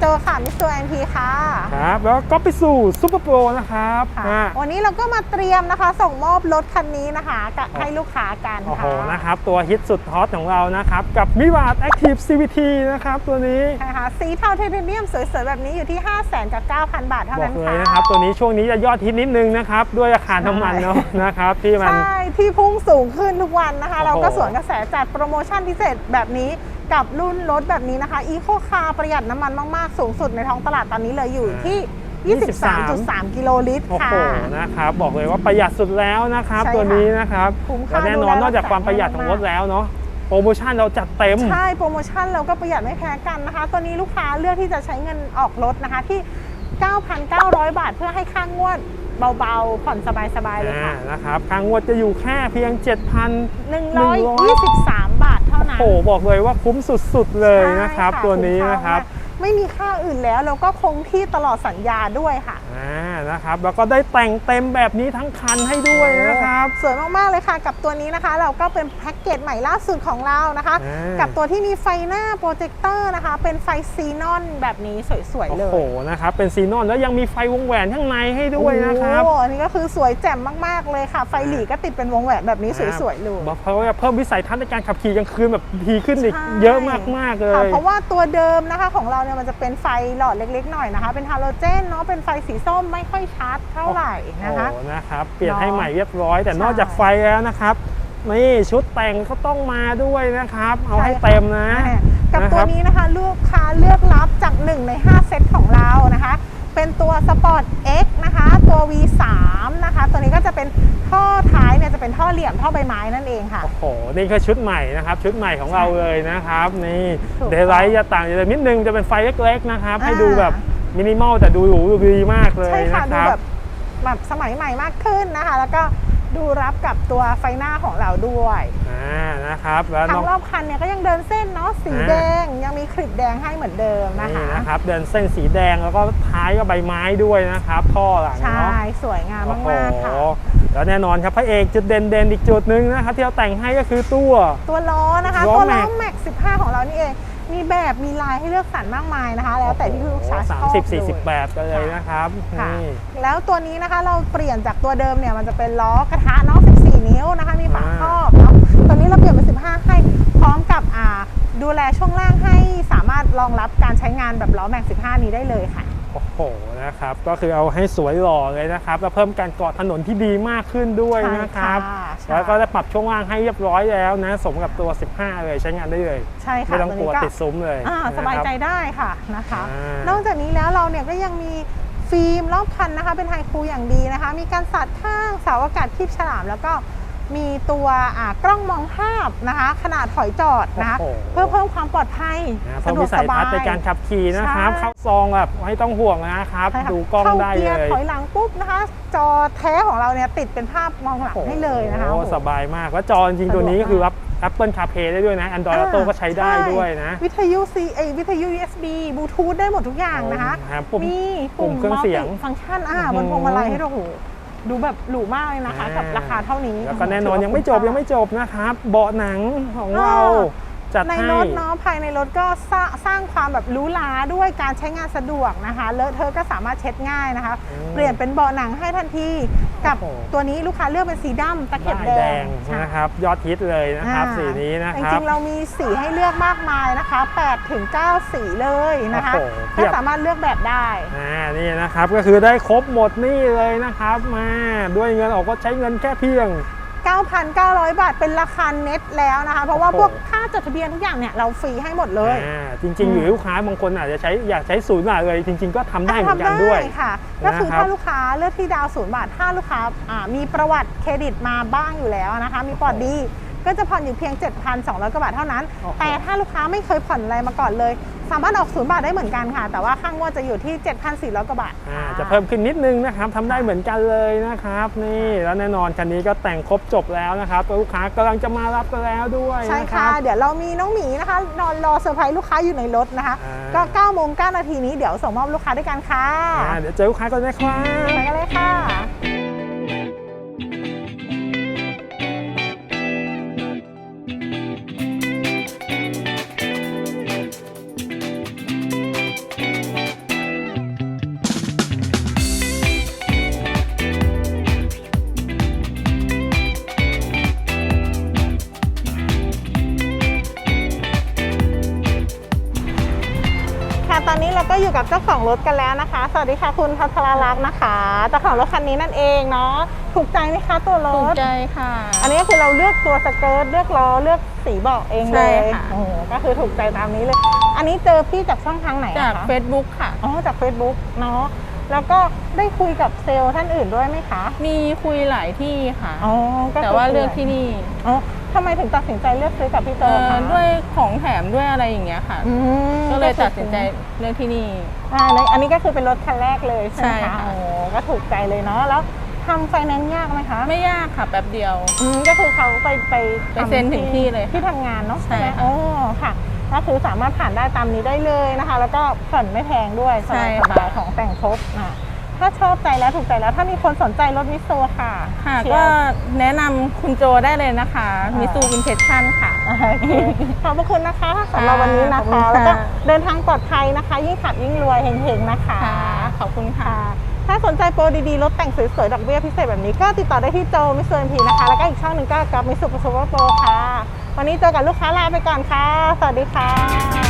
กับโจค่ะ มิสเตอร์แอนทีค่ะ ครับ แล้วก็ไปสู่ซูเปอร์โปรนะครับค่ะอ่าวันนี้เราก็มาเตรียมนะคะ ส่งมอบรถคันนี้นะคะกับให้ลูกค้ากันโอ้โหค่ะนะครับ ตัวฮิตสุดฮอตของเรานะครับ กับมิวาดแอคทีฟ CVT นะครับ ตัวนี้ใช่ค่ะสีเทาไทเทเนียมสวยๆ แบบนี้อยู่ที่ 5 0 0 0 0กับ9,000บาทเท่าบอนั้กนเลยค่ะนะครับ ตัวนี้ช่วงนี้จะยอดฮิตนิดนึงนะครับ ด้วยราคาน้ำมันเนาะนะครับที่มันใช่ที่พุ่งสูงขึ้นทุกวันนะคะโอ้โหเราก็สวนกระแสจัดโปรโมชั่นพิเศษแบบนี้ กับรุ่นรถแบบนี้นะคะอีโคคาร์ประหยัดน้ำมันมาก ๆ สูงสุดในท้องตลาดตอนนี้เลยอยู่ที่ 23.3 กิโลลิตรโอ้ค่ะ โหนะครับบอกเลยว่าประหยัดสุดแล้วนะครับ ใช่ค่ะตัวนี้นะครับคุ้มค่าและแน่นอนดูแลนอกจากความประหยัดของรถแล้วเนาะโปรโมชั่นเราจัดเต็ม ใช่โปรโมชั่นเราก็ประหยัดไม่แพ้กันนะคะ ตัวนี้ลูกค้าเลือกที่จะใช้เงินออกรถนะคะที่ 9,900 บาทเพื่อให้ค่างวดเบา ๆ ผ่อนสบาย ๆ เลยอ่าค่ะ นะครับค่างวดจะอยู่แค่เพียง 7,000 123บาท เท่านั้น โอ้โหบอกเลยว่าคุ้มสุดๆเลยนะครับใช่ตัวนี้นะครับคุ้มค่ามาก ไม่มีค่าอื่นแล้วแล้วก็คงที่ตลอดสัญญาด้วยค่ะอ่านะครับแล้วก็ได้แต่งเต็มแบบนี้ทั้งคันให้ด้วยนะครับ สวยมากๆเลยค่ะ กับตัวนี้นะคะ เราก็เป็นแพ็กเกจใหม่ล่าสุดของเรานะคะ อ่ากั กับตัวที่มีไฟหน้าโปรเจคเตอร์นะคะ เป็นไฟซีนอนแบบนี้สวยๆเลโอ้ยโหนะครับเป็นซีนอนแล้วยังมีไฟวงแหวนข้างในให้ด้วยนะครับโอ้โหอันนี้ก็คือสวยแจ่มมากๆเลยค่ะ ไฟหลีก็ติดเป็นวงแหวนแบบนี้สวยๆเลยบอกเพราะว่าเพิ่มวิสัยทัศน์ในการขับขี่กลางคืนแบบดีขึ้นอีกใช่เยอะมากๆเลค่ะย เพราะว่าตัวเดิมนะคะของเราเนี่ยมันจะเป็นไฟหลอดเล็กๆหน่อยนะคะ เป็นฮาโลเจนเนาะเป็นไฟสีส้มไม่ค่อยชัดเท่าไหร่นะคะโอ้โหนะครับ เปลี่ยนเนาะให้ใหม่เรียบร้อย แต่ใช่นอกจากไฟแล้วนะครับนี่ชุดแต่งก็ต้องมาด้วยนะครับ เอาให้ใช่ค่ะเต็มนะอ่ากับนะตัควรับนี้นะคะลูกค้าเลือกรับจาก 1 ใน 5 เซตของเรานะคะ เป็นตัว Sport X นะคะ ตัว V3 นะคะ ตัวนี้ก็จะเป็นท่อท้ายเนี่ย จะเป็นท่อเหลี่ยมท่อใบไม้นั่นเองค่ะ โอ้โห นี่คือชุดใหม่นะครับ ชุดใหม่ของเราเลยนะครับ นี่ถูกต้องเดย์ไลท์จะต่างจากนิดนึงจะเป็นไฟเล็กๆนะครับ ให้อ่าดูแบบมินิมอลแต่ดูหรูดูดีมากเลยใช่ค่ะนะคดูรับแบบแบบสมัยใหม่มากขึ้นนะคะ แล้วก็ ดูรับกับตัวไฟหน้าของเราด้วยอ่านะครับแล้วทั้น้องงรอบคันเนี่ยก็ยังเดินเส้นเนาะสีอ่าแดงยังมีคลิปแดงให้เหมือนเดิมนะนี่คะนะครับ เดินเส้นสีแดงแล้วก็ท้ายก็ใบไม้ด้วยนะครับท่อหลังใช่เนาะสวยงามโอ้โหมากๆค่ะแล้วแน่นอนครับพระเอกจุดเด่นเด่นๆอีกจุดหนึ่งนะครับที่เราแต่งให้ก็คือตัว ตัวล้อนะคะล้อตัวล้อ Max แม็ก15 ของเรานี่เอง มีแบบมีลายให้เลือกสรรมากมายนะคะ แล้วแต่ที่ลูกค้าชสามอบสิบสี่สิบเลยแบบกันเลยนะครับค่ะนี่ แล้วตัวนี้นะคะเราเปลี่ยนจากตัวเดิมเนี่ยมันจะเป็นล้อกระทะเนาะ14 นิ้วนะคะ มีฝาอ่า ครอบเนาะตัวนี้เราเปลี่ยนเป็น15 ให้พร้อมกับอ่าดูแลช่วงล่างให้สามารถรองรับการใช้งานแบบล้อแม็ก15 นี้ได้เลยค่ะโอ้โหนะครับ ก็คือเอาให้สวยหล่อเลยนะครับ แล้วเพิ่มการเกาะถนนที่ดีมากขึ้นด้วยนะครับใช่ค่ะใช่แล้วก็ได้ปรับช่วงล่างให้เรียบร้อยแล้วนะ สมกับตัว 15 เลยใช้งานได้เลย ใช่ค่ะไม่ต้องกลัวนี้ติดซุ้มเลยอ่านะครับสบายใจได้ค่ะนะคะอ่านนอกจากนี้แล้วเราเนี่ยก็ยังมีฟิล์มรอบคันนะคะ เป็นไฮคูอย่างดีนะคะ มีการสัดข้างเสาอากาศคีบฉลามแล้วก็ มีตัวอ่ากล้องมองภาพนะคะ ขนาดถอยจอดนะคะโอ้โหเพื่อเพิ่มความปลอดภัยนะเพิ่สะมดววิกสัสยบาทัยศน์ในการขับขี่นะครับใช่เข้าซองแบบไม่ต้องห่วงนะครับใช่ค่ะดูกล้องเข้าได้เกียเลร์ยถอยหลังปุ๊บนะคะ จอแท้ของเราเนี่ยติดเป็นภาพมองหลังให้เลยนะคะโอ้โอ้โหสบายมากแล้วจอจริงๆตัวนี้ก็คือรับ Apple CarPlay ได้ด้วยนะ Android Auto ก็ใช้ได้ด้วยนะ วิทยุ C เอยวิทยุ USB บลูทูธได้หมดทุกอย่างนะคะโอ้ครับปุ่มมีปุ่มเครื่องเสียงฟังก์ชันอ่าอื้อหือบนพวงมาลัยให้เราโอ้โห ดูแบบหรูมากเลยนะคะ กับราคาเท่านี้ แล้วก็แน่นอนยังไม่จบยังไม่จบนะครับ เบาะหนังของเราจัดในให้รถเนาะภายในรถก็สร้างสร้างความแบบหรู้ลาด้วยการใช้งานสะดวกนะคะเลอะเทอะก็สามารถเช็ดง่ายนะคะอืมเปลี่ยนเป็นเบาะหนังให้ทันที กับโอ้โหตัวนี้ลูกค้าเลือกเป็นสีดำตะเข็บได้แดแดงงใช่นะครับยอดฮิตเลยนะครับอ่าสีนี้นะจครับริงๆเรามีสีให้เลือกมากมายนะคะ8ถึง9สีเลยนะคะโอ้โหเพีก็ยบสามารถเลือกแบบได้อ่านี่นะครับก็คือได้ครบหมดนี่เลยนะครับมาด้วยเงินออกก็ใช้เงินแค่เพียง 9,900 บาทเป็นราคาเน็ตแล้วนะคะ เพราะว่าโอ้โหพวกค่าจดทะเบียนทุกอย่างเนี่ยเราฟรีให้หมดเลย อ่าจริงๆอืมหรือลูกค้าบางคนอาจจะใช้อยากใช้ศูนย์บาทเลย จริง ๆ ก็ทำได้เหมือนกันทำด้วยค่ะก็คือนะครับถ้าลูกค้าเลือกที่ดาวศูนย์บาทถ้าลูกค้าอ่ามีประวัติเครดิตมาบ้างอยู่แล้วนะคะ มีปลอดดี ก็จะผ่อนอยู่เพียง 7,200 กว่าบาทเท่านั้นโอ้โหแต่ถ้าลูกค้าไม่เคยผ่อนอะไรมาก่อนเลย สามารถออกศูนย์บาทได้เหมือนกันค่ะ แต่ว่าค่างวดจะอยู่ที่ 7,400 กว่าบาทอ่าค่จะเพิ่มขึ้นนิดนึงนะครับทำได้เหมือนกันเลยนะครับ นี่แล้วแน่นอนคันนี้ก็แต่งครบจบแล้วนะครับลูกค้ากำลังจะมารับกันแล้วด้วยใช่นะคค่ะรับเดี๋ยวเรามีน้องหมีนะคะ นอนรอเซอร์ไพรส์ลูกค้าอยู่ในรถนะคะอ่าก็9โมง9นาทีนี้เดี๋ยวส่งมอบลูกค้าด้วยกันค่ะอ่าเดี๋ยวเจอลูกค้ากันนะครับไปกันเลยค่ะ อยู่กับเจ้าของรถกันแล้วนะคะ สวัสดีค่ะคุณพัทรลักษณ์นะคะ เจ้าของรถคันนี้นั่นเองเนาะ ถูกใจไหมคะตัวรถูกถ ใจค่ะ อันนี้ก็คือเราเลือกตัวสเกิร์ตเลือกล้อเลือกสีเบาะเองเลยใช่ค่ะ โอ้โหก็คือถูกใจตามนี้เลย อันนี้เจอพี่จากช่องทางไหนอะจาก คะ Facebook ค่ะ อ๋อจาก Facebook เนาะ แล้วก็ได้คุยกับเซลล์ท่านอื่นด้วยไหมคะ มีคุยหลายที่ค่ะ อ๋อก็คืแต่ว่าเลือกที่นี่ อ๋อ ทำไมถึงตัดสินใจเลือกซื้อกับพี่โจเอ่อคะด้วยของแถมด้วยอะไรอย่างเงี้ยค่ะ อืมก็เลยตัดสินใจเลือกที่นี่ อ่าในอันนี้ก็คือเป็นรถคันแรกเลยใช่ไหมใช่คะค่ะ โอ้ก็ถูกใจเลยเนาะแล้วทำไฟแนนซ์ยากไหมคะไม่ยากค่ะแป๊บเดียว อืมก็คือเขาไปไปไปเซ็นถึงที่เลยค่ะที่ทำงานเนาะใช่ไหมค่ะ โอ้ค่ะก็คือสามารถผ่านได้ตามนี้ได้เลยนะคะ แล้วก็ผ่อนไม่แพงด้วยสใช่บายค่ะๆของแต่งครบอะ ถ้าชอบใจแล้วถูกใจแล้ว ถ้ามีคนสนใจรถมิสซูค่ะค่ะ เชียก็ร์แนะนำคุณโจได้เลยนะคะอ่ามิมิซูอินเทชั่นค่ะ โอเคขอบพระคุณนะคะสำหรับวันนี้นะขอบคุณคะค่ะ แล้วก็เดินทางปลอดภัยนะคะ ยิ่งขับยิ่งรวยเฮงๆนะคะ ค่ะ ขอบคุณค่ะค่ะ ถ้าสนใจโปรดีๆ รถแต่งสวยๆ ดอกเบี้ยพิเศษแบบนี้ก็ติดต่อได้ที่โจมิสเตอร์พีนะคะ แล้วก็อีกช่องหนึ่งก็กับมิสุปสุวโปรค่ะ วันนี้เจอกับลูกค้าลาไปก่อนค่ะ สวัสดีค่ะ